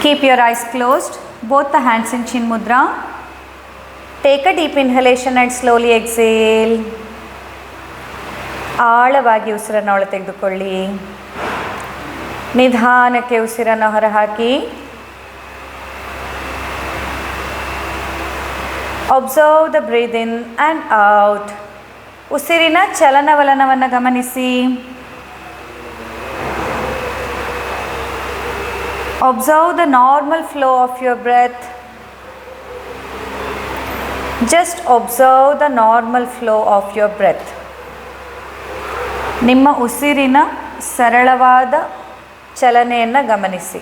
Keep your eyes closed, both the hands in Chin Mudra. Take a deep inhalation and slowly exhale. ಆಳವಾಗಿ ಉಸಿರನ್ನು ಒಳ ತೆಗೆದುಕೊಳ್ಳಿ ನಿಧಾನಕ್ಕೆ ಉಸಿರನ್ನು ಹೊರಹಾಕಿ observe the breath in and out ಉಸಿರಿನ ಚಲನವಲನವನ್ನು ಗಮನಿಸಿ Observe the normal flow of your breath. Just observe the normal flow of your breath. ನಿಮ್ಮ ಉಸಿರಿನ ಸರಳವಾದ ಚಲನೆಯನ್ನು ಗಮನಿಸಿ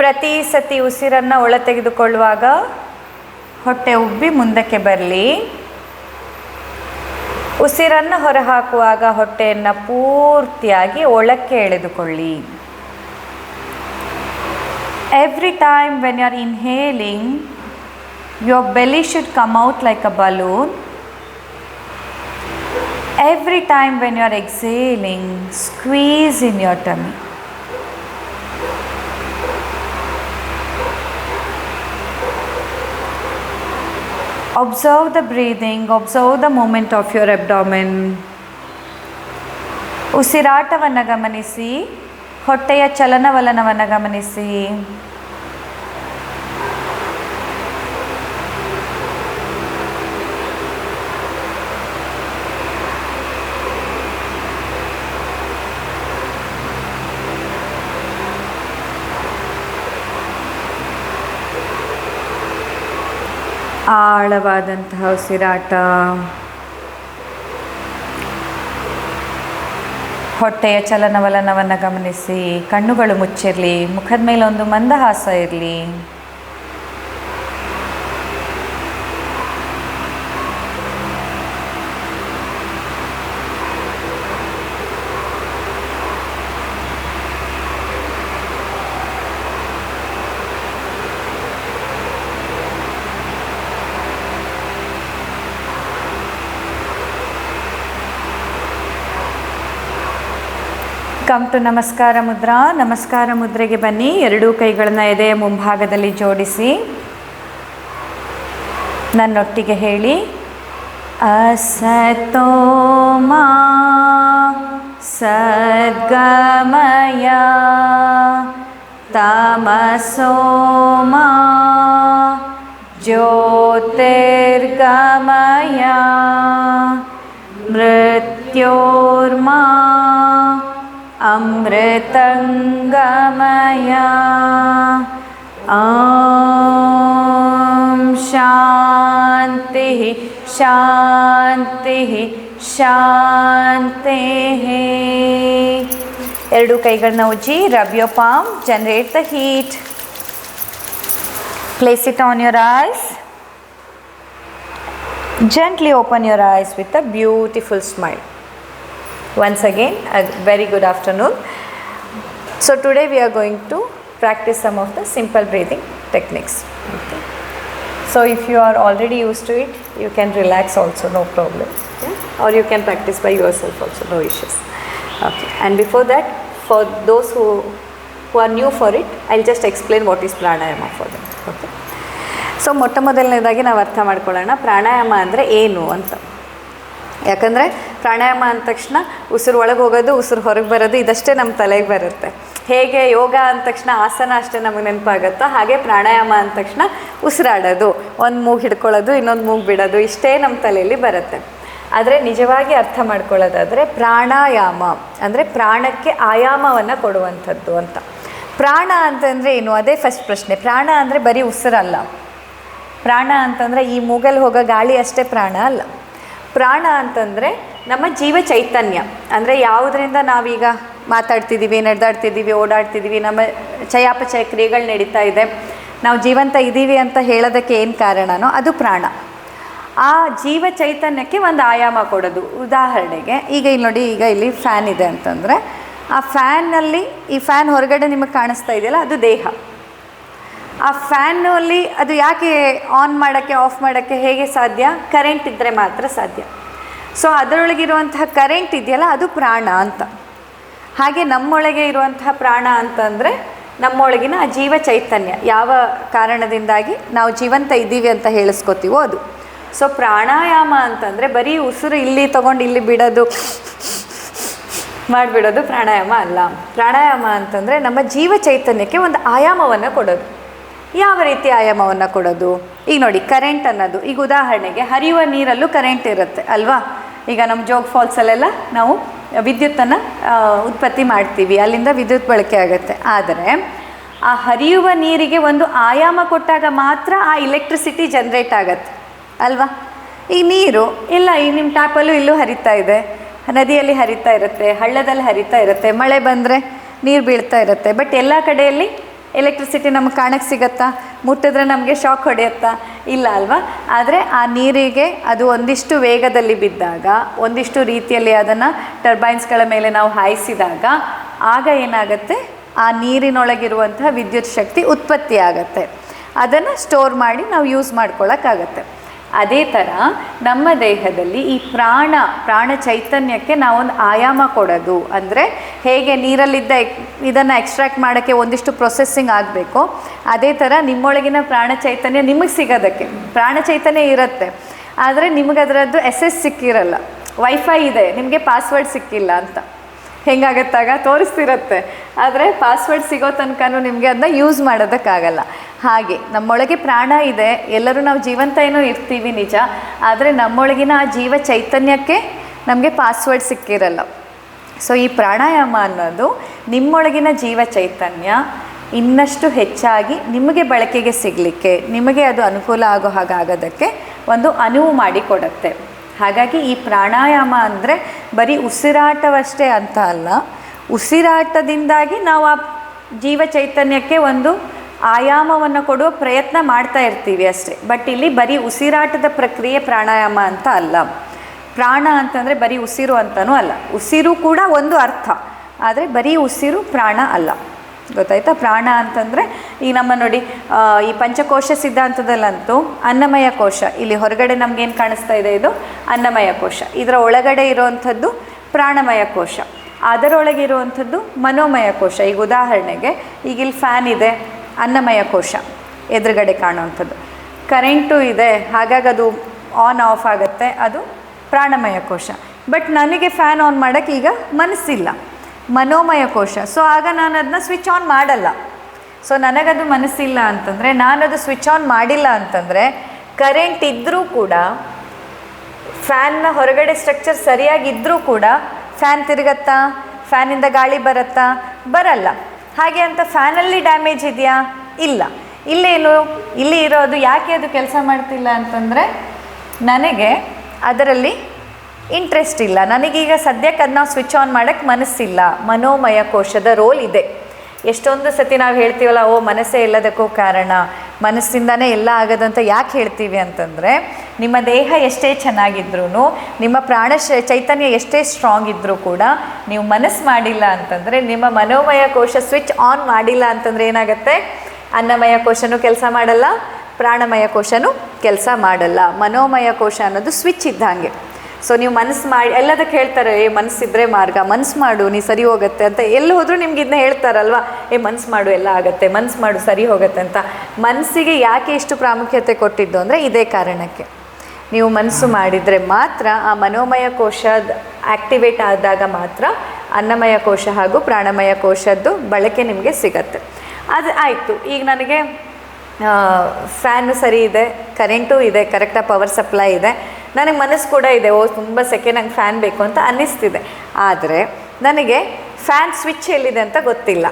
ಪ್ರತಿ ಸತಿ ಉಸಿರನ್ನು ಒಳ ತೆಗೆದುಕೊಳ್ಳುವಾಗ ಹೊಟ್ಟೆ ಉಬ್ಬಿ ಮುಂದಕ್ಕೆ ಬರಲಿ. ಉಸಿರನ್ನು ಹೊರಹಾಕುವಾಗ ಹೊಟ್ಟೆಯನ್ನು ಪೂರ್ತಿಯಾಗಿ ಒಳಕ್ಕೆ ಎಳೆದುಕೊಳ್ಳಿ. Every time when you are inhaling your belly should come out like a balloon every time when you are exhaling squeeze in your tummy Observe the breathing, observe the movement of your abdomen. ಉಸಿರಾಟವನ್ನು ಗಮನಿಸಿ ಹೊಟ್ಟೆಯ ಚಲನವಲನವನ್ನು ಗಮನಿಸಿ ಆಳವಾದಂತಹ ಉಸಿರಾಟ ಹೊಟ್ಟೆಯ ಚಲನವಲನವನ್ನು ಗಮನಿಸಿ ಕಣ್ಣುಗಳು ಮುಚ್ಚಿರಲಿ ಮುಖದ ಮೇಲೆ ಒಂದು ಮಂದಹಾಸ ಇರಲಿ. ಕಮ್ ಟು ನಮಸ್ಕಾರ ಮುದ್ರಾ. ನಮಸ್ಕಾರ ಮುದ್ರೆಗೆ ಬನ್ನಿ. ಎರಡೂ ಕೈಗಳನ್ನ ಎದೆ ಮುಂಭಾಗದಲ್ಲಿ ಜೋಡಿಸಿ. ನನ್ನೊಟ್ಟಿಗೆ ಹೇಳಿ. ಅಸತೋಮಾ ಸದ್ಗಮಯ ತಮಸೋಮಾ ಜ್ಯೋತಿರ್ಗಮಯ ಮೃತ್ಯೋರ್ಮಾ अमृतङ्गमय ॐ शान्तिः ಶಾಂತಿಃ ಶಾಂತಿಃ ಎರಡು ಕೈಗಳನ್ನ ಉಜ್ಜಿ rub your palm generate the heat place it on your eyes gently open your eyes with a beautiful smile once again a very good afternoon so today we are going to practice some of the simple breathing techniques okay. so if you are already used to it you can relax also no problem yeah? or you can practice by yourself also no issues okay and before that for those who who are new for it i'll just explain what is pranayama for them okay so ಮೊಟ್ಟ ಮೊದಲನೇದಾಗಿ ನಾವು ಅರ್ಥ ಮಾಡ್ಕೊಳ್ಳೋಣ ಪ್ರಾಣಾಯಾಮ ಅಂದರೆ ಏನು ಅಂತ ಪ್ರಾಣಾಯಾಮ ಅಂದ ತಕ್ಷಣ ಉಸಿರು ಒಳಗೆ ಹೋಗೋದು, ಉಸಿರು ಹೊರಗೆ ಬರೋದು, ಇದಷ್ಟೇ ನಮ್ಮ ತಲೆಗೆ ಬರುತ್ತೆ. ಹೇಗೆ ಯೋಗ ಅಂದ ತಕ್ಷಣ ಆಸನ ಅಷ್ಟೇ ನಮಗೆ ನೆನಪಾಗುತ್ತೋ, ಹಾಗೆ ಪ್ರಾಣಾಯಾಮ ಅಂದ ತಕ್ಷಣ ಉಸಿರಾಡೋದು. ಒಂದು ಮೂಗು ಹಿಡ್ಕೊಳ್ಳೋದು, ಇನ್ನೊಂದು ಮೂಗು ಬಿಡೋದು, ಇಷ್ಟೇ ನಮ್ಮ ತಲೆಯಲ್ಲಿ ಬರುತ್ತೆ. ಆದರೆ ನಿಜವಾಗಿ ಅರ್ಥ ಮಾಡ್ಕೊಳ್ಳೋದಾದರೆ ಪ್ರಾಣಾಯಾಮ ಅಂದರೆ ಪ್ರಾಣಕ್ಕೆ ಆಯಾಮವನ್ನು ಕೊಡುವಂಥದ್ದು ಅಂತ. ಪ್ರಾಣ ಅಂತಂದರೆ ಏನು? ಅದೇ ಫಸ್ಟ್ ಪ್ರಶ್ನೆ. ಪ್ರಾಣ ಅಂದರೆ ಬರೀ ಉಸಿರಲ್ಲ. ಪ್ರಾಣ ಅಂತಂದರೆ ಈ ಮೂಗಲ್ಲಿ ಹೋಗೋ ಗಾಳಿ ಅಷ್ಟೇ ಪ್ರಾಣ ಅಲ್ಲ. ಪ್ರಾಣ ಅಂತಂದರೆ ನಮ್ಮ ಜೀವ ಚೈತನ್ಯ. ಅಂದರೆ ಯಾವುದರಿಂದ ನಾವೀಗ ಮಾತಾಡ್ತಿದ್ದೀವಿ ನಡೆದಾಡ್ತಿದ್ದೀವಿ ಓಡಾಡ್ತಿದ್ದೀವಿ ನಮ್ಮ ಚಯಾಪಚಯ ಕ್ರಿಯೆಗಳು ನಡೀತಾ ಇದೆ. ನಾವು ಜೀವಂತ ಇದ್ದೀವಿ ಅಂತ ಹೇಳೋದಕ್ಕೆ ಏನು ಕಾರಣನೋ ಅದು ಪ್ರಾಣ. ಆ ಜೀವ ಚೈತನ್ಯಕ್ಕೆ ಒಂದು ಆಯಾಮ ಕೊಡೋದು. ಉದಾಹರಣೆಗೆ, ಈಗ ಇಲ್ಲಿ ನೋಡಿ, ಈಗ ಇಲ್ಲಿ ಫ್ಯಾನ್ ಇದೆ ಅಂತಂದರೆ, ಆ ಫ್ಯಾನ್ನಲ್ಲಿ, ಈ ಫ್ಯಾನ್ ಹೊರಗಡೆ ನಿಮಗೆ ಕಾಣಿಸ್ತಾ ಇದೆಯಲ್ಲ, ಅದು ದೇಹ. ಆ ಫ್ಯಾನಲ್ಲಿ ಅದು ಯಾಕೆ ಆನ್ ಮಾಡೋಕ್ಕೆ ಆಫ್ ಮಾಡೋಕ್ಕೆ ಹೇಗೆ ಸಾಧ್ಯ? ಕರೆಂಟ್ ಇದ್ದರೆ ಮಾತ್ರ ಸಾಧ್ಯ. ಸೊ ಅದರೊಳಗಿರುವಂತಹ ಕರೆಂಟ್ ಇದೆಯಲ್ಲ, ಅದು ಪ್ರಾಣ ಅಂತ. ಹಾಗೆ ನಮ್ಮೊಳಗೆ ಇರುವಂತಹ ಪ್ರಾಣ ಅಂತಂದರೆ, ನಮ್ಮೊಳಗಿನ ಆ ಜೀವ ಚೈತನ್ಯ. ಯಾವ ಕಾರಣದಿಂದಾಗಿ? ನಾವು ಜೀವಂತ ಇದ್ದೀವಿ ಅಂತ ಹೇಳಿಸ್ಕೊತೀವೋ ಅದು. ಸೊ ಪ್ರಾಣಾಯಾಮ ಅಂತಂದರೆ ಬರೀ ಉಸಿರು ಇಲ್ಲಿ ತಗೊಂಡು ಇಲ್ಲಿ ಬಿಡೋದು, ಮಾಡಿಬಿಡೋದು ಪ್ರಾಣಾಯಾಮ ಅಲ್ಲ. ಪ್ರಾಣಾಯಾಮ ಅಂತಂದರೆ ನಮ್ಮ ಜೀವ ಚೈತನ್ಯಕ್ಕೆ ಒಂದು ಆಯಾಮವನ್ನು ಕೊಡೋದು. ಯಾವ ರೀತಿ ಆಯಾಮವನ್ನು ಕೊಡೋದು? ಈಗ ನೋಡಿ ಕರೆಂಟ್ ಅನ್ನೋದು. ಈಗ ಉದಾಹರಣೆಗೆ ಹರಿಯುವ ನೀರಲ್ಲೂ ಕರೆಂಟ್ ಇರುತ್ತೆ, ಅಲ್ವಾ? ಈಗ ನಮ್ಮ ಜೋಗ್ ಫಾಲ್ಸಲ್ಲೆಲ್ಲ ನಾವು ವಿದ್ಯುತ್ತನ್ನು ಉತ್ಪತ್ತಿ ಮಾಡ್ತೀವಿ. ಅಲ್ಲಿಂದ ವಿದ್ಯುತ್ ಬಳಕೆ ಆಗುತ್ತೆ. ಆದರೆ, ಆ ಹರಿಯುವ ನೀರಿಗೆ ಒಂದು ಆಯಾಮ ಕೊಟ್ಟಾಗ ಮಾತ್ರ ಆ ಇಲೆಕ್ಟ್ರಿಸಿಟಿ ಜನ್ರೇಟ್ ಆಗತ್ತೆ. ಅಲ್ವಾ? ಈ ನೀರು, ಇಲ್ಲ, ಈ ನಿಮ್ಮ ಟ್ಯಾಪಲ್ಲೂ ಇಲ್ಲೂ ಹರಿತಾ ಇದೆ. ನದಿಯಲ್ಲಿ ಹರಿತಾ ಇರುತ್ತೆ, ಹಳ್ಳದಲ್ಲಿ ಹರಿತಾ ಇರುತ್ತೆ, ಮಳೆ ಬಂದರೆ ನೀರು ಬೀಳ್ತಾ ಇರುತ್ತೆ. ಬಟ್ ಎಲ್ಲ ಕಡೆಯಲ್ಲಿ ಎಲೆಕ್ಟ್ರಿಸಿಟಿ ನಮ್ಗೆ ಕಾಣಕ್ಕೆ ಸಿಗತ್ತಾ? ಮುಟ್ಟಿದ್ರೆ ನಮಗೆ ಶಾಕ್ ಹೊಡೆಯುತ್ತಾ? ಇಲ್ಲ ಅಲ್ವಾ? ಆದರೆ ಆ ನೀರಿಗೆ ಅದು ಒಂದಿಷ್ಟು ವೇಗದಲ್ಲಿ ಬಿದ್ದಾಗ, ಒಂದಿಷ್ಟು ರೀತಿಯಲ್ಲಿ ಅದನ್ನು ಟರ್ಬೈನ್ಸ್ಗಳ ಮೇಲೆ ನಾವು ಹಾಯಿಸಿದಾಗ, ಆಗ ಏನಾಗುತ್ತೆ? ಆ ನೀರಿನೊಳಗಿರುವಂತಹ ವಿದ್ಯುತ್ ಶಕ್ತಿ ಉತ್ಪತ್ತಿ ಆಗುತ್ತೆ ಅದನ್ನು ಸ್ಟೋರ್ ಮಾಡಿ ನಾವು ಯೂಸ್ ಮಾಡ್ಕೊಳ್ಳೋಕ್ಕಾಗತ್ತೆ ಅದೇ ಥರ ನಮ್ಮ ದೇಹದಲ್ಲಿ ಈ ಪ್ರಾಣ ಪ್ರಾಣ ಚೈತನ್ಯಕ್ಕೆ ನಾವೊಂದು ಆಯಾಮ ಕೊಡೋದು. ಅಂದರೆ ಹೇಗೆ ನೀರಲ್ಲಿದ್ದ ಇದನ್ನು ಎಕ್ಸ್ಟ್ರಾಕ್ಟ್ ಮಾಡೋಕ್ಕೆ ಒಂದಿಷ್ಟು ಪ್ರೊಸೆಸ್ಸಿಂಗ್ ಆಗಬೇಕು. ಅದೇ ಥರ ನಿಮ್ಮೊಳಗಿನ ಪ್ರಾಣ ಚೈತನ್ಯ ನಿಮಗೆ ಸಿಗೋದಕ್ಕೆ. ಪ್ರಾಣ ಚೈತನ್ಯ ಇರುತ್ತೆ. ಆದರೆ ನಿಮಗೆ ಅದರದ್ದು ಎಸ್ ಎಸ್ ಸಿಕ್ಕಿರಲ್ಲ. ವೈಫೈ ಇದೆ, ನಿಮಗೆ ಪಾಸ್ವರ್ಡ್ ಸಿಕ್ಕಿಲ್ಲ ಅಂತ. ಹೆಂಗಾಗತ್ತಾಗ ತೋರಿಸ್ತಿರತ್ತೆ. ಆದರೆ ಪಾಸ್ವರ್ಡ್ ಸಿಗೋ ತನಕನೂ ನಿಮಗೆ ಅದನ್ನ ಯೂಸ್ ಮಾಡೋದಕ್ಕಾಗಲ್ಲ. ಹಾಗೆ ನಮ್ಮೊಳಗೆ ಪ್ರಾಣ ಇದೆ, ಎಲ್ಲರೂ ನಾವು ಜೀವಂತ ಏನೋ ಇರ್ತೀವಿ ನಿಜ. ಆದರೆ ನಮ್ಮೊಳಗಿನ ಆ ಜೀವ ಚೈತನ್ಯಕ್ಕೆ ನಮಗೆ ಪಾಸ್ವರ್ಡ್ ಸಿಕ್ಕಿರಲ್ಲ. ಸೊ ಈ ಪ್ರಾಣಾಯಾಮ ಅನ್ನೋದು ನಿಮ್ಮೊಳಗಿನ ಜೀವ ಚೈತನ್ಯ ಇನ್ನಷ್ಟು ಹೆಚ್ಚಾಗಿ ನಿಮಗೆ ಬಳಕೆಗೆ ಸಿಗಲಿಕ್ಕೆ, ನಿಮಗೆ ಅದು ಅನುಕೂಲ ಆಗೋ ಹಾಗಾಗೋದಕ್ಕೆ ಒಂದು ಅನುವು ಮಾಡಿಕೊಡುತ್ತೆ. ಹಾಗಾಗಿ ಈ ಪ್ರಾಣಾಯಾಮ ಅಂದರೆ ಬರೀ ಉಸಿರಾಟವಷ್ಟೇ ಅಂತ ಅಲ್ಲ. ಉಸಿರಾಟದಿಂದಾಗಿ ನಾವು ಆ ಜೀವ ಚೈತನ್ಯಕ್ಕೆ ಒಂದು ಆಯಾಮವನ್ನು ಕೊಡುವ ಪ್ರಯತ್ನ ಮಾಡ್ತಾ ಇರ್ತೀವಿ ಅಷ್ಟೇ. ಬಟ್ ಇಲ್ಲಿ ಬರೀ ಉಸಿರಾಟದ ಪ್ರಕ್ರಿಯೆ ಪ್ರಾಣಾಯಾಮ ಅಂತ ಅಲ್ಲ. ಪ್ರಾಣ ಅಂತಂದರೆ ಬರೀ ಉಸಿರು ಅಂತಲೂ ಅಲ್ಲ. ಉಸಿರು ಕೂಡ ಒಂದು ಅರ್ಥ. ಆದರೆ ಬರೀ ಉಸಿರು ಪ್ರಾಣ ಅಲ್ಲ. ಗೊತ್ತಾಯ್ತಾ? ಪ್ರಾಣ ಅಂತಂದರೆ ಈಗ ನಮ್ಮ ನೋಡಿ ಈ ಪಂಚಕೋಶ ಸಿದ್ಧಾಂತದಲ್ಲಂತೂ ಅನ್ನಮಯ ಕೋಶ, ಇಲ್ಲಿ ಹೊರಗಡೆ ನಮಗೇನು ಕಾಣಿಸ್ತಾ ಇದೆ ಇದು? ಅನ್ನಮಯ ಕೋಶ. ಇದರ ಒಳಗಡೆ ಇರುವಂಥದ್ದು ಪ್ರಾಣಮಯ ಕೋಶ. ಅದರೊಳಗೆ ಇರುವಂಥದ್ದು ಮನೋಮಯ ಕೋಶ. ಈಗ ಉದಾಹರಣೆಗೆ, ಈಗ ಇಲ್ಲಿ ಫ್ಯಾನ್ ಇದೆ, ಅನ್ನಮಯ ಕೋಶ ಎದುರುಗಡೆ ಕಾಣುವಂಥದ್ದು. ಕರೆಂಟು ಇದೆ, ಹಾಗಾಗಿ ಅದು ಆನ್ ಆಫ್ ಆಗುತ್ತೆ, ಅದು ಪ್ರಾಣಮಯ ಕೋಶ. ಬಟ್ ನನಗೆ ಫ್ಯಾನ್ ಆನ್ ಮಾಡೋಕ್ಕೆ ಈಗ ಮನಸ್ಸಿಲ್ಲ. ಮನೋಮಯ ಕೋಶ. ಸೊ ಆಗ ನಾನು ಅದನ್ನ ಸ್ವಿಚ್ ಆನ್ ಮಾಡಲ್ಲ. ಸೊ ನನಗದು ಮನಸ್ಸಿಲ್ಲ ಅಂತಂದರೆ ಅದು ಸ್ವಿಚ್ ಆನ್ ಮಾಡಿಲ್ಲ ಅಂತಂದರೆ ಕರೆಂಟ್ ಇದ್ದರೂ ಕೂಡ ಫ್ಯಾನ್ನ ಹೊರಗಡೆ ಸ್ಟ್ರಕ್ಚರ್ ಸರಿಯಾಗಿದ್ದರೂ ಕೂಡ ಫ್ಯಾನ್ ತಿರುಗತ್ತಾ? ಫ್ಯಾನಿಂದ ಗಾಳಿ ಬರುತ್ತಾ? ಬರಲ್ಲ. ಹಾಗೆ ಅಂತ ಫ್ಯಾನಲ್ಲಿ ಡ್ಯಾಮೇಜ್ ಇದೆಯಾ? ಇಲ್ಲ. ಇಲ್ಲೇನು? ಇಲ್ಲಿ ಇರೋದು ಯಾಕೆ ಅದು ಕೆಲಸ ಮಾಡ್ತಿಲ್ಲ ಅಂತಂದರೆ, ನನಗೆ ಅದರಲ್ಲಿ ಇಂಟ್ರೆಸ್ಟ್ ಇಲ್ಲ. ನನಗೀಗ ಸದ್ಯಕ್ಕೆ ಅದನ್ನ ಸ್ವಿಚ್ ಆನ್ ಮಾಡೋಕ್ಕೆ ಮನಸ್ಸಿಲ್ಲ. ಮನೋಮಯ ಕೋಶದ ರೋಲ್ ಇದೆ. ಎಷ್ಟೊಂದು ಸತಿ ನಾವು ಹೇಳ್ತೀವಲ್ಲ, ಓ, ಮನಸ್ಸೇ ಎಲ್ಲದಕ್ಕೂ ಕಾರಣ, ಮನಸ್ಸಿಂದನೇ ಎಲ್ಲ ಆಗೋದಂತ ಯಾಕೆ ಹೇಳ್ತೀವಿ ಅಂತಂದರೆ, ನಿಮ್ಮ ದೇಹ ಎಷ್ಟೇ ಚೆನ್ನಾಗಿದ್ರೂ ನಿಮ್ಮ ಪ್ರಾಣ ಚೈತನ್ಯ ಎಷ್ಟೇ ಸ್ಟ್ರಾಂಗ್ ಇದ್ದರೂ ಕೂಡ ನೀವು ಮನಸ್ಸು ಮಾಡಿಲ್ಲ ಅಂತಂದರೆ, ನಿಮ್ಮ ಮನೋಮಯ ಕೋಶ ಸ್ವಿಚ್ ಆನ್ ಮಾಡಿಲ್ಲ ಅಂತಂದರೆ ಏನಾಗುತ್ತೆ? ಅನ್ನಮಯ ಕೋಶನೂ ಕೆಲಸ ಮಾಡಲ್ಲ, ಪ್ರಾಣಮಯ ಕೋಶನೂ ಕೆಲಸ ಮಾಡಲ್ಲ. ಮನೋಮಯ ಕೋಶ ಅನ್ನೋದು ಸ್ವಿಚ್ ಇದ್ದಂಗೆ. ಸೊ ನೀವು ಮನಸ್ಸು ಮಾಡಿ, ಎಲ್ಲದಕ್ಕೆ ಹೇಳ್ತಾರೆ, ಏ ಮನಸ್ಸಿದ್ರೆ ಮಾರ್ಗ, ಮನಸ್ಸು ಮಾಡು, ನೀ ಸರಿ ಹೋಗುತ್ತೆ ಅಂತ ಎಲ್ಲಿ ಹೋದರೂ ನಿಮ್ಗೆ ಇದನ್ನ ಹೇಳ್ತಾರಲ್ವಾ? ಏ, ಮನಸ್ಸು ಮಾಡು, ಎಲ್ಲ ಆಗುತ್ತೆ, ಮನಸ್ಸು ಮಾಡು, ಸರಿ ಹೋಗುತ್ತೆ ಅಂತ. ಮನಸ್ಸಿಗೆ ಯಾಕೆ ಇಷ್ಟು ಪ್ರಾಮುಖ್ಯತೆ ಕೊಟ್ಟಿದ್ದು ಅಂದರೆ ಇದೇ ಕಾರಣಕ್ಕೆ. ನೀವು ಮನಸ್ಸು ಮಾಡಿದರೆ ಮಾತ್ರ ಆ ಮನೋಮಯ ಕೋಶ ಆ್ಯಕ್ಟಿವೇಟ್ ಆದಾಗ ಮಾತ್ರ ಅನ್ನಮಯ ಕೋಶ ಹಾಗೂ ಪ್ರಾಣಮಯ ಕೋಶದ್ದು ಬಳಕೆ ನಿಮಗೆ ಸಿಗತ್ತೆ. ಅದು ಆಯಿತು. ಈಗ ನನಗೆ ಫ್ಯಾನು ಸರಿ ಇದೆ ಕರೆಂಟು ಇದೆ ಕರೆಕ್ಟಾಗಿ ಪವರ್ ಸಪ್ಲೈ ಇದೆ. ನನಗೆ ಮನಸ್ಸು ಕೂಡ ಇದೆ, ಓ, ತುಂಬ ಸೆಕೆ ನಂಗೆ ಫ್ಯಾನ್ ಬೇಕು ಅಂತ ಅನ್ನಿಸ್ತಿದೆ. ಆದರೆ ನನಗೆ ಫ್ಯಾನ್ ಸ್ವಿಚ್ ಎಲ್ಲಿದೆ ಅಂತ ಗೊತ್ತಿಲ್ಲ.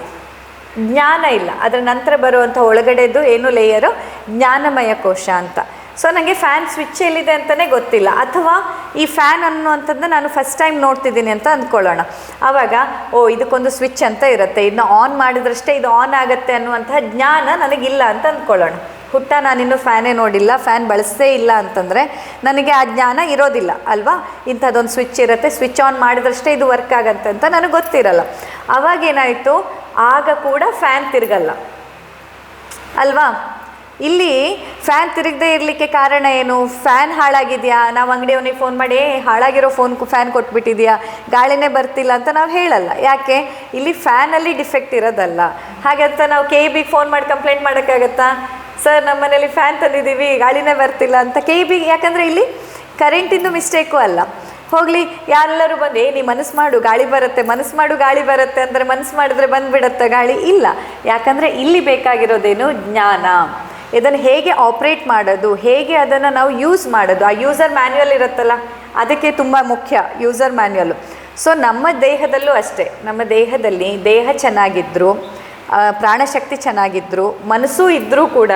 ಜ್ಞಾನ ಇಲ್ಲ. ಅದರ ನಂತರ ಬರುವಂಥ ಒಳಗಡೆದು ಏನು ಲೇಯರು ಜ್ಞಾನಮಯ ಕೋಶ ಅಂತ. ಸೊ ನನಗೆ ಫ್ಯಾನ್ ಸ್ವಿಚ್ ಎಲ್ಲಿದೆ ಅಂತಲೇ ಗೊತ್ತಿಲ್ಲ. ಅಥವಾ ಈ ಫ್ಯಾನ್ ಅನ್ನುವಂಥದ್ದನ್ನ ನಾನು ಫಸ್ಟ್ ಟೈಮ್ ನೋಡ್ತಿದ್ದೀನಿ ಅಂತ ಅಂದ್ಕೊಳ್ಳೋಣ. ಆವಾಗ ಓ, ಇದಕ್ಕೊಂದು ಸ್ವಿಚ್ ಅಂತ ಇರುತ್ತೆ. ಇದನ್ನ ಆನ್ ಮಾಡಿದ್ರಷ್ಟೇ ಇದು ಆನ್ ಆಗುತ್ತೆ ಅನ್ನುವಂತಹ ಜ್ಞಾನ ನನಗಿಲ್ಲ ಅಂತ ಅಂದ್ಕೊಳ್ಳೋಣ. ಹುಟ್ಟ ನಾನಿನ್ನು ಫ್ಯಾನೇ ನೋಡಿಲ್ಲ ಫ್ಯಾನ್ ಬಳಸೇ ಇಲ್ಲ ಅಂತಂದರೆ ನನಗೆ ಆ ಜ್ಞಾನ ಇರೋದಿಲ್ಲ, ಅಲ್ವಾ? ಇಂಥದ್ದೊಂದು ಸ್ವಿಚ್ ಇರುತ್ತೆ ಸ್ವಿಚ್ ಆನ್ ಮಾಡಿದ್ರಷ್ಟೇ ಇದು ವರ್ಕ್ ಆಗತ್ತೆ ಅಂತ ನನಗೆ ಗೊತ್ತಿರಲ್ಲ. ಆವಾಗೇನಾಯಿತು ಆಗ ಕೂಡ ಫ್ಯಾನ್ ತಿರುಗಲ್ಲ. ಅಲ್ವಾ? ಇಲ್ಲಿ ಫ್ಯಾನ್ ತಿರುಗದೇ ಇರಲಿಕ್ಕೆ ಕಾರಣ ಏನು? ಫ್ಯಾನ್ ಹಾಳಾಗಿದೆಯಾ? ನಾವು ಅಂಗಡಿಯವನಿಗೆ ಫೋನ್ ಮಾಡಿ "ಏ, ಹಾಳಾಗಿರೋ ಫೋನ್ ಫ್ಯಾನ್ ಕೊಟ್ಬಿಟ್ಟಿದ್ಯಾ? ಗಾಳಿನೇ ಬರ್ತಿಲ್ಲ ಅಂತ ನಾವು ಹೇಳಲ್ಲ. ಯಾಕೆ? ಇಲ್ಲಿ ಫ್ಯಾನಲ್ಲಿ ಡಿಫೆಕ್ಟ್ ಇರೋದಲ್ಲ. ಹಾಗಂತ ನಾವು ಕೆ ಬಿಗೆ ಫೋನ್ ಮಾಡಿ ಕಂಪ್ಲೇಂಟ್ ಮಾಡೋಕ್ಕಾಗತ್ತಾ? ಸರ್ ನಮ್ಮ ಮನೇಲಿ ಫ್ಯಾನ್ ತಂದಿದ್ದೀವಿ ಗಾಳಿನೇ ಬರ್ತಿಲ್ಲ ಅಂತ ಕೆ ಬಿ ಯಾಕಂದರೆ ಇಲ್ಲಿ ಕರೆಂಟಿಂದು ಮಿಸ್ಟೇಕು ಅಲ್ಲ. ಹೋಗಲಿ ಯಾರೆಲ್ಲರೂ ಬಂದು ಏ ನೀ ಮನಸ್ಸು ಮಾಡು ಗಾಳಿ ಬರುತ್ತೆ ಮನಸ್ಸು ಮಾಡು ಗಾಳಿ ಬರುತ್ತೆ ಅಂದರೆ ಮನಸ್ಸು ಮಾಡಿದ್ರೆ ಬಂದುಬಿಡುತ್ತೆ ಗಾಳಿ ಇಲ್ಲ. ಯಾಕಂದರೆ ಇಲ್ಲಿ ಬೇಕಾಗಿರೋದೇನು ಜ್ಞಾನ. ಇದನ್ನು ಹೇಗೆ ಆಪ್ರೇಟ್ ಮಾಡೋದು, ಹೇಗೆ ಅದನ್ನು ನಾವು ಯೂಸ್ ಮಾಡೋದು? ಆ ಯೂಸರ್ ಮ್ಯಾನ್ಯುವಲ್ ಇರುತ್ತಲ್ಲ, ಅದಕ್ಕೆ ತುಂಬ ಮುಖ್ಯ ಯೂಸರ್ ಮ್ಯಾನ್ಯುವಲ್ ಸೊ ನಮ್ಮ ದೇಹದಲ್ಲೂ ಅಷ್ಟೇ, ನಮ್ಮ ದೇಹದಲ್ಲಿ ದೇಹ ಚೆನ್ನಾಗಿದ್ದರು ಪ್ರಾಣಶಕ್ತಿ ಚೆನ್ನಾಗಿದ್ದರು ಮನಸ್ಸು ಇದ್ದರೂ ಕೂಡ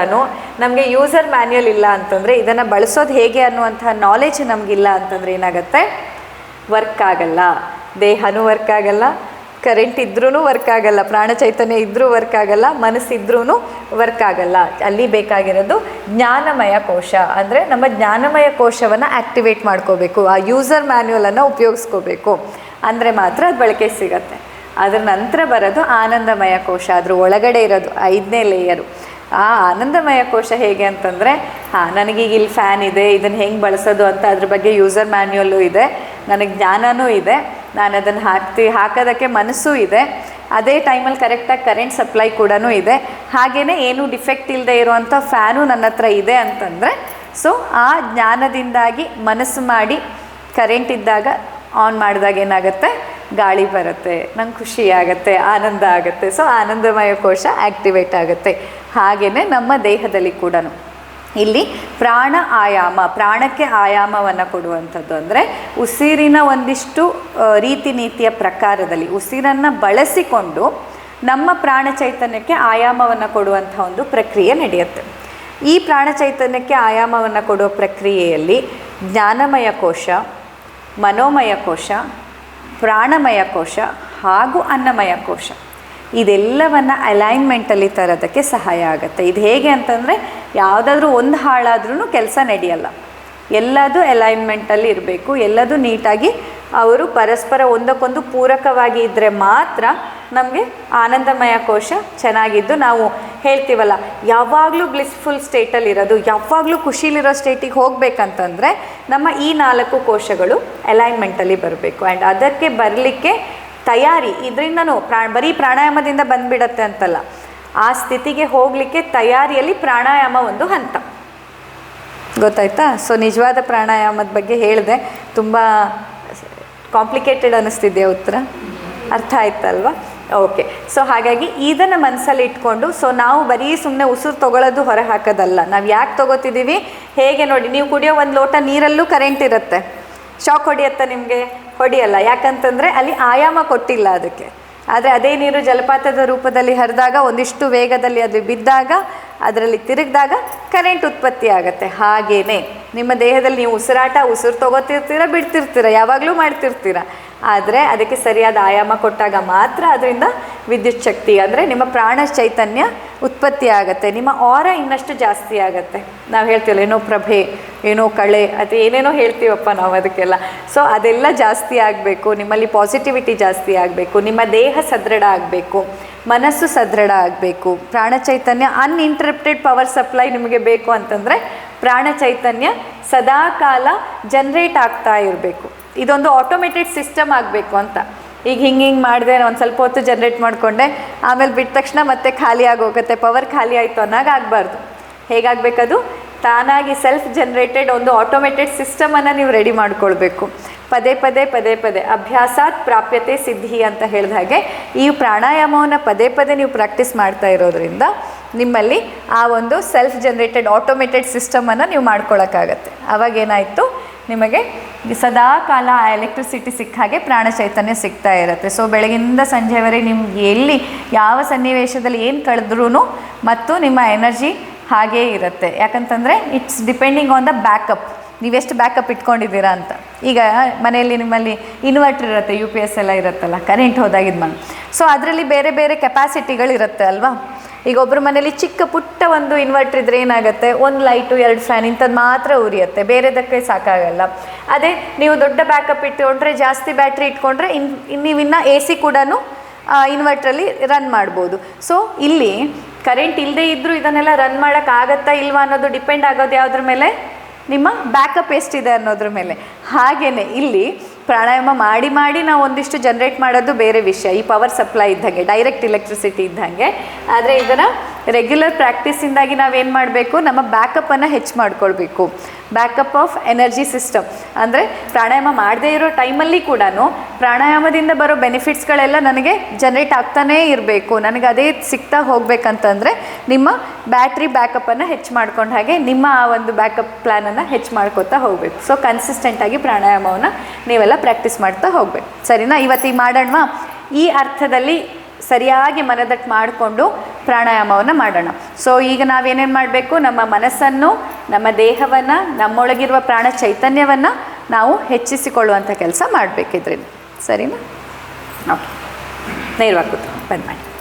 ನಮಗೆ ಯೂಸರ್ ಮ್ಯಾನ್ಯಲ್ ಇಲ್ಲ ಅಂತಂದರೆ ಇದನ್ನು ಬಳಸೋದು ಹೇಗೆ ಅನ್ನುವಂತಹ ನಾಲೆಜ್ ನಮಗಿಲ್ಲ ಅಂತಂದರೆ ಏನಾಗುತ್ತೆ? ವರ್ಕ್ ಆಗಲ್ಲ. ದೇಹನೂ ವರ್ಕ್ ಆಗಲ್ಲ. ಕರೆಂಟ್ ಇದ್ರೂ ವರ್ಕ್ ಆಗಲ್ಲ, ಪ್ರಾಣ ಚೈತನ್ಯ ಇದ್ದರೂ ವರ್ಕ್ ಆಗಲ್ಲ ಮನಸ್ಸಿದ್ರೂ ವರ್ಕ್ ಆಗಲ್ಲ. ಅಲ್ಲಿ ಬೇಕಾಗಿರೋದು ಜ್ಞಾನಮಯ ಕೋಶ. ಅಂದರೆ ನಮ್ಮ ಜ್ಞಾನಮಯ ಕೋಶವನ್ನು ಆ್ಯಕ್ಟಿವೇಟ್ ಮಾಡ್ಕೋಬೇಕು, ಆ ಯೂಸರ್ ಮ್ಯಾನ್ಯೂಲನ್ನು ಉಪಯೋಗಿಸ್ಕೋಬೇಕು. ಅಂದರೆ ಮಾತ್ರ ಅದು ಬಳಕೆ ಸಿಗತ್ತೆ. ಅದರ ನಂತರ ಬರೋದು ಆನಂದಮಯ ಕೋಶ. ಅದ್ರ ಒಳಗಡೆ ಇರೋದು ಐದನೇ ಲೇಯರು ಆ ಆನಂದಮಯ ಕೋಶ ಹೇಗೆ ಅಂತಂದರೆ, ಹಾಂ, ನನಗೀಗ ಇಲ್ಲಿ ಫ್ಯಾನ್ ಇದೆ, ಇದನ್ನು ಹೆಂಗೆ ಬಳಸೋದು ಅಂತ ಅದ್ರ ಬಗ್ಗೆ ಯೂಸರ್ ಮ್ಯಾನ್ಯೂಲು ಇದೆ, ನನಗೆ ಜ್ಞಾನವೂ ಇದೆ. ನಾನು ಅದನ್ನು ಹಾಕ್ತಿ, ಹಾಕೋದಕ್ಕೆ ಮನಸ್ಸು ಇದೆ. ಅದೇ ಟೈಮಲ್ಲಿ ಕರೆಕ್ಟಾಗಿ ಕರೆಂಟ್ ಸಪ್ಲೈ ಕೂಡ ಇದೆ. ಹಾಗೆಯೇ ಏನೂ ಡಿಫೆಕ್ಟ್ ಇಲ್ಲದೆ ಇರುವಂಥ ಫ್ಯಾನು ನನ್ನ ಹತ್ರ ಇದೆ ಅಂತಂದರೆ ಸೊ ಆ ಜ್ಞಾನದಿಂದಾಗಿ ಮನಸ್ಸು ಮಾಡಿ ಕರೆಂಟ್ ಇದ್ದಾಗ ಆನ್ ಮಾಡಿದಾಗ ಏನಾಗುತ್ತೆ? ಗಾಳಿ ಬರುತ್ತೆ, ನಂಗೆ ಖುಷಿ ಆಗುತ್ತೆ, ಆನಂದ ಆಗುತ್ತೆ. ಸೊ ಆನಂದಮಯ ಕೋಶ ಆ್ಯಕ್ಟಿವೇಟ್ ಆಗುತ್ತೆ. ಹಾಗೆಯೇ ನಮ್ಮ ದೇಹದಲ್ಲಿ ಕೂಡ ಇಲ್ಲಿ ಪ್ರಾಣ ಆಯಾಮ, ಪ್ರಾಣಕ್ಕೆ ಆಯಾಮವನ್ನು ಕೊಡುವಂಥದ್ದು ಅಂದರೆ ಉಸಿರಿನ ಒಂದಿಷ್ಟು ರೀತಿ ನೀತಿಯ ಪ್ರಕಾರದಲ್ಲಿ ಉಸಿರನ್ನು ಬಳಸಿಕೊಂಡು ನಮ್ಮ ಪ್ರಾಣ ಚೈತನ್ಯಕ್ಕೆ ಆಯಾಮವನ್ನು ಕೊಡುವಂಥ ಒಂದು ಪ್ರಕ್ರಿಯೆ ನಡೆಯುತ್ತೆ. ಈ ಪ್ರಾಣ ಚೈತನ್ಯಕ್ಕೆ ಆಯಾಮವನ್ನು ಕೊಡುವ ಪ್ರಕ್ರಿಯೆಯಲ್ಲಿ ಜ್ಞಾನಮಯ ಕೋಶ, ಮನೋಮಯ ಕೋಶ, ಪ್ರಾಣಮಯ ಕೋಶ ಹಾಗೂ ಅನ್ನಮಯ ಕೋಶ. ಇದೆಲ್ಲವನ್ನು ಅಲೈನ್ಮೆಂಟಲ್ಲಿ ತರೋದಕ್ಕೆ ಸಹಾಯ ಆಗುತ್ತೆ. ಇದು ಹೇಗೆ ಅಂತಂದರೆ ಯಾವುದಾದ್ರೂ ಒಂದು ಹಾಳಾದ್ರೂ ಕೆಲಸ ನಡೆಯಲ್ಲ. ಎಲ್ಲದೂ ಅಲೈನ್ಮೆಂಟಲ್ಲಿ ಇರಬೇಕು. ಎಲ್ಲದೂ ನೀಟಾಗಿ ಅವರು ಪರಸ್ಪರ ಒಂದಕ್ಕೊಂದು ಪೂರಕವಾಗಿ ಇದ್ದರೆ ಮಾತ್ರ ನಮಗೆ ಆನಂದಮಯ ಕೋಶ ಚೆನ್ನಾಗಿದ್ದು ನಾವು ಹೇಳ್ತೀವಲ್ಲ, ಯಾವಾಗಲೂ ಬ್ಲಿಸ್ಫುಲ್ ಸ್ಟೇಟಲ್ಲಿರೋದು ಯಾವಾಗಲೂ ಖುಷಿಲಿರೋ ಸ್ಟೇಟಿಗೆ ಹೋಗಬೇಕಂತಂದರೆ ನಮ್ಮ ಈ ನಾಲ್ಕು ಕೋಶಗಳು ಅಲೈನ್ಮೆಂಟಲ್ಲಿ ಬರಬೇಕು. ಆ್ಯಂಡ್ ಅದಕ್ಕೆ ಬರಲಿಕ್ಕೆ ತಯಾರಿ, ಇದರಿಂದನೂ ಪ್ರಾ ಬರೀ ಪ್ರಾಣಾಯಾಮದಿಂದ ಬಂದ್ಬಿಡತ್ತೆ ಅಂತಲ್ಲ. ಆ ಸ್ಥಿತಿಗೆ ಹೋಗಲಿಕ್ಕೆ ತಯಾರಿಯಲ್ಲಿ ಪ್ರಾಣಾಯಾಮ ಒಂದು ಹಂತ. ಗೊತ್ತಾಯ್ತಾ? ಸೊ ನಿಜವಾದ ಪ್ರಾಣಾಯಾಮದ ಬಗ್ಗೆ ಹೇಳಿದೆ. ತುಂಬ ಕಾಂಪ್ಲಿಕೇಟೆಡ್ ಅನ್ನಿಸ್ತಿದೆಯಾ ಉತ್ತರ? ಅರ್ಥ ಆಯ್ತಲ್ವಾ? ಓಕೆ ಸೊ ಹಾಗಾಗಿ ಇದನ್ನು ಮನಸ್ಸಲ್ಲಿ ಇಟ್ಕೊಂಡು ಸೊ ನಾವು ಬರೀ ಸುಮ್ಮನೆ ಉಸಿರು ತೊಗೊಳ್ಳೋದು ಹೊರ ಹಾಕೋದಲ್ಲ ನಾವು ಯಾಕೆ ತೊಗೋತಿದ್ದೀವಿ? ಹೇಗೆ ನೋಡಿ, ನೀವು ಕುಡಿಯೋ ಒಂದು ಲೋಟ ನೀರಲ್ಲೂ ಕರೆಂಟ್ ಇರುತ್ತೆ. ಶಾಕ್ ಹೊಡಿಯತ್ತಾ ನಿಮಗೆ ಹೊಡಿಯಲ್ಲ. ಯಾಕಂತಂದರೆ ಅಲ್ಲಿ ಆಯಾಮ ಕೊಟ್ಟಿಲ್ಲ ಅದಕ್ಕೆ. ಆದರೆ ಅದೇ ನೀರು ಜಲಪಾತದ ರೂಪದಲ್ಲಿ ಹರಿದಾಗ, ಒಂದಿಷ್ಟು ವೇಗದಲ್ಲಿ ಅದು ಬಿದ್ದಾಗ, ಅದರಲ್ಲಿ ತಿರುಗಿದಾಗ ಕರೆಂಟ್ ಉತ್ಪತ್ತಿ ಆಗುತ್ತೆ. ಹಾಗೇನೆ. ನಿಮ್ಮ ದೇಹದಲ್ಲಿ ನೀವು ಉಸಿರಾಟ, ಉಸಿರು ತೊಗೋತಿರ್ತೀರ, ಬಿಡ್ತಿರ್ತೀರ? ಯಾವಾಗಲೂ ಮಾಡ್ತಿರ್ತೀರ. ಆದರೆ ಅದಕ್ಕೆ ಸರಿಯಾದ ಆಯಾಮ ಕೊಟ್ಟಾಗ ಮಾತ್ರ ಅದರಿಂದ ವಿದ್ಯುತ್ ಶಕ್ತಿ, ಅಂದರೆ ನಿಮ್ಮ ಪ್ರಾಣ ಚೈತನ್ಯ ಉತ್ಪತ್ತಿ ಆಗುತ್ತೆ. ನಿಮ್ಮ ಆರ ಇನ್ನಷ್ಟು ಜಾಸ್ತಿ ಆಗುತ್ತೆ. ನಾವು ಹೇಳ್ತೀವಲ್ಲ, ಏನೋ ಪ್ರಭೆ, ಏನೋ ಕಳೆ, ಅದು ಏನೇನೋ ಹೇಳ್ತೀವಪ್ಪ ನಾವು ಅದಕ್ಕೆಲ್ಲ. ಸೊ ಅದೆಲ್ಲ ಜಾಸ್ತಿ ಆಗಬೇಕು, ನಿಮ್ಮಲ್ಲಿ ಪಾಸಿಟಿವಿಟಿ ಜಾಸ್ತಿ ಆಗಬೇಕು, ನಿಮ್ಮ ದೇಹ ಸದೃಢ ಆಗಬೇಕು, ಮನಸ್ಸು ಸದೃಢ ಆಗಬೇಕು. ಪ್ರಾಣ ಚೈತನ್ಯ ಅನ್ಇಂಟರಪ್ಟೆಡ್ ಪವರ್ ಸಪ್ಲೈ ನಿಮಗೆ ಬೇಕು ಅಂತಂದರೆ ಪ್ರಾಣ ಚೈತನ್ಯ ಸದಾಕಾಲ ಜನ್ರೇಟ್ ಆಗ್ತಾ ಇರಬೇಕು. ಇದೊಂದು ಆಟೋಮೇಟೆಡ್ ಸಿಸ್ಟಮ್ ಆಗಬೇಕು ಅಂತ. ಈಗ ಹಿಂಗೆ ಹಿಂಗೆ ಮಾಡಿದೆ ಒಂದು ಸ್ವಲ್ಪ ಹೊತ್ತು ಜನ್ರೇಟ್ ಮಾಡಿಕೊಂಡೆ, ಆಮೇಲೆ ಬಿಟ್ಟ ತಕ್ಷಣ ಮತ್ತೆ ಖಾಲಿ ಆಗೋಗುತ್ತೆ ಪವರ್ ಖಾಲಿ ಆಯಿತು ಅನ್ನೋಕೆ ಆಗಬಾರ್ದು. ಹೇಗಾಗಬೇಕದು? ತಾನಾಗಿ ಸೆಲ್ಫ್ ಜನ್ರೇಟೆಡ್ ಒಂದು ಆಟೋಮೇಟೆಡ್ ಸಿಸ್ಟಮನ್ನು ನೀವು ರೆಡಿ ಮಾಡಿಕೊಳ್ಬೇಕು. ಪದೇ ಪದೇ ಪದೇ ಪದೇ ಅಭ್ಯಾಸಾತ್ ಪ್ರಾಪ್ಯತೆ ಸಿದ್ಧಿ ಅಂತ ಹೇಳಿದ ಹಾಗೆ ಈ ಪ್ರಾಣಾಯಾಮವನ್ನು ಪದೇ ಪದೇ ನೀವು ಪ್ರಾಕ್ಟೀಸ್ ಮಾಡ್ತಾ ಇರೋದ್ರಿಂದ ನಿಮ್ಮಲ್ಲಿ ಆ ಒಂದು ಸೆಲ್ಫ್ ಜನ್ರೇಟೆಡ್ ಆಟೋಮೇಟೆಡ್ ಸಿಸ್ಟಮನ್ನು ನೀವು ಮಾಡ್ಕೊಳ್ಳೋಕ್ಕಾಗತ್ತೆ ಅವಾಗ ಏನಾಯಿತು? ನಿಮಗೆ ಸದಾ ಕಾಲ ಆ ಎಲೆಕ್ಟ್ರಿಸಿಟಿ ಸಿಕ್ಕ ಹಾಗೆ ಪ್ರಾಣ ಚೈತನ್ಯ ಸಿಗ್ತಾ ಇರುತ್ತೆ. ಸೊ ಬೆಳಗಿನಿಂದ ಸಂಜೆವರೆಗೆ ನಿಮ್ಗೆ ಎಲ್ಲಿ ಯಾವ ಸನ್ನಿವೇಶದಲ್ಲಿ ಏನು ಕಳೆದ್ರೂ ಮತ್ತು ನಿಮ್ಮ ಎನರ್ಜಿ ಹಾಗೇ ಇರುತ್ತೆ. ಯಾಕಂತಂದರೆ it's depending on the backup ನೀವೆಷ್ಟು ಬ್ಯಾಕಪ್ ಇಟ್ಕೊಂಡಿದ್ದೀರಾ ಅಂತ. ಈಗ ಮನೆಯಲ್ಲಿ ನಿಮ್ಮಲ್ಲಿ ಇನ್ವರ್ಟ್ರ್ ಇರುತ್ತೆ ಯು ಪಿ ಎಸ್ ಎಲ್ಲ ಇರುತ್ತಲ್ಲ ಕರೆಂಟ್ ಹೋದಾಗಿದ್ದು ಮನೆ ಸೊ ಅದರಲ್ಲಿ ಬೇರೆ ಬೇರೆ ಕೆಪಾಸಿಟಿಗಳಿರುತ್ತೆ ಅಲ್ವಾ? ಈಗ ಒಬ್ಬರ ಮನೇಲಿ ಚಿಕ್ಕ ಪುಟ್ಟ ಒಂದು ಇನ್ವರ್ಟರ್ ಇದ್ರೆ ಏನಾಗುತ್ತೆ? ಒಂದು ಲೈಟು ಎರಡು ಫ್ಯಾನ್ ಇಂಥದ್ದು ಮಾತ್ರ ಉರಿಯುತ್ತೆ. ಬೇರೆದಕ್ಕೆ ಸಾಕಾಗಲ್ಲ. ಅದೇ ನೀವು ದೊಡ್ಡ ಬ್ಯಾಕಪ್ ಇಟ್ಕೊಂಡ್ರೆ, ಜಾಸ್ತಿ ಬ್ಯಾಟ್ರಿ ಇಟ್ಕೊಂಡ್ರೆ ಇನ್ ನೀವಿನ್ನ ಎ ಸಿ ಕೂಡ ಇನ್ವರ್ಟ್ರಲ್ಲಿ ರನ್ ಮಾಡ್ಬೋದು. ಸೊ ಇಲ್ಲಿ ಕರೆಂಟ್ ಇಲ್ಲದೇ ಇದ್ದರೂ ಇದನ್ನೆಲ್ಲ ರನ್ ಮಾಡೋಕ್ಕಾಗತ್ತಾ ಇಲ್ವಾ ಅನ್ನೋದು ಡಿಪೆಂಡ್ ಆಗೋದು ಯಾವುದ್ರ ಮೇಲೆ? ನಿಮ್ಮ ಬ್ಯಾಕಪ್ ಎಷ್ಟಿದೆ ಅನ್ನೋದ್ರ ಮೇಲೆ. ಹಾಗೆಯೇ ಇಲ್ಲಿ ಪ್ರಾಣಾಯಾಮ ಮಾಡಿ ಮಾಡಿ ನಾವು ಒಂದಿಷ್ಟು ಜನ್ರೇಟ್ ಮಾಡೋದು ಬೇರೆ ವಿಷಯ, ಈ ಪವರ್ ಸಪ್ಲೈ ಇದ್ದಂಗೆ ಡೈರೆಕ್ಟ್ ಇಲೆಕ್ಟ್ರಿಸಿಟಿ ಇದ್ದಂಗೆ. ಆದರೆ ಇದನ್ನು ರೆಗ್ಯುಲರ್ ಪ್ರಾಕ್ಟೀಸಿಂದಾಗಿ ನಾವೇನು ಮಾಡಬೇಕು? ನಮ್ಮ ಬ್ಯಾಕಪ್ಪನ್ನು ಹೆಚ್ಚು ಮಾಡ್ಕೊಳ್ಬೇಕು. ಬ್ಯಾಕಪ್ ಆಫ್ ಎನರ್ಜಿ ಸಿಸ್ಟಮ್ ಅಂದರೆ ಪ್ರಾಣಾಯಾಮ ಮಾಡದೇ ಇರೋ ಟೈಮಲ್ಲಿ ಕೂಡ ಪ್ರಾಣಾಯಾಮದಿಂದ ಬರೋ ಬೆನಿಫಿಟ್ಸ್ಗಳೆಲ್ಲ ನನಗೆ ಜನರೇಟ್ ಆಗ್ತಾನೇ ಇರಬೇಕು. ನನಗೆ ಅದೇ ಸಿಗ್ತಾ ಹೋಗ್ಬೇಕಂತಂದರೆ ನಿಮ್ಮ ಬ್ಯಾಟ್ರಿ ಬ್ಯಾಕಪ್ಪನ್ನು ಹೆಚ್ಚು ಮಾಡ್ಕೊಂಡು ಹಾಗೆ ನಿಮ್ಮ ಆ ಒಂದು ಬ್ಯಾಕಪ್ ಪ್ಲ್ಯಾನನ್ನು ಹೆಚ್ಚು ಮಾಡ್ಕೋತಾ ಹೋಗಬೇಕು. ಸೊ ಕನ್ಸಿಸ್ಟೆಂಟಾಗಿ ಪ್ರಾಣಾಯಾಮವನ್ನು ನೀವೆಲ್ಲ ಪ್ರಾಕ್ಟೀಸ್ ಮಾಡ್ತಾ ಹೋಗಬೇಕು. ಸರಿನಾ? ಇವತ್ತಿಗೆ ಮಾಡೋಣ ಈ ಅರ್ಥದಲ್ಲಿ ಸರಿಯಾಗಿ ಮನದಟ್ಟು ಮಾಡಿಕೊಂಡು ಪ್ರಾಣಾಯಾಮವನ್ನು ಮಾಡೋಣ. ಸೊ ಈಗ ನಾವೇನೇನು ಮಾಡಬೇಕು? ನಮ್ಮ ಮನಸ್ಸನ್ನು, ನಮ್ಮ ದೇಹವನ್ನು, ನಮ್ಮೊಳಗಿರುವ ಪ್ರಾಣ ಚೈತನ್ಯವನ್ನು ನಾವು ಹೆಚ್ಚಿಸಿಕೊಳ್ಳುವಂಥ ಕೆಲಸ ಮಾಡಬೇಕಿದ್ರಿಂದ ಸರಿನಾ? ಓಕೆ ನೇರವಾಗಿ ಬಂದ್ ಮಾಡಿ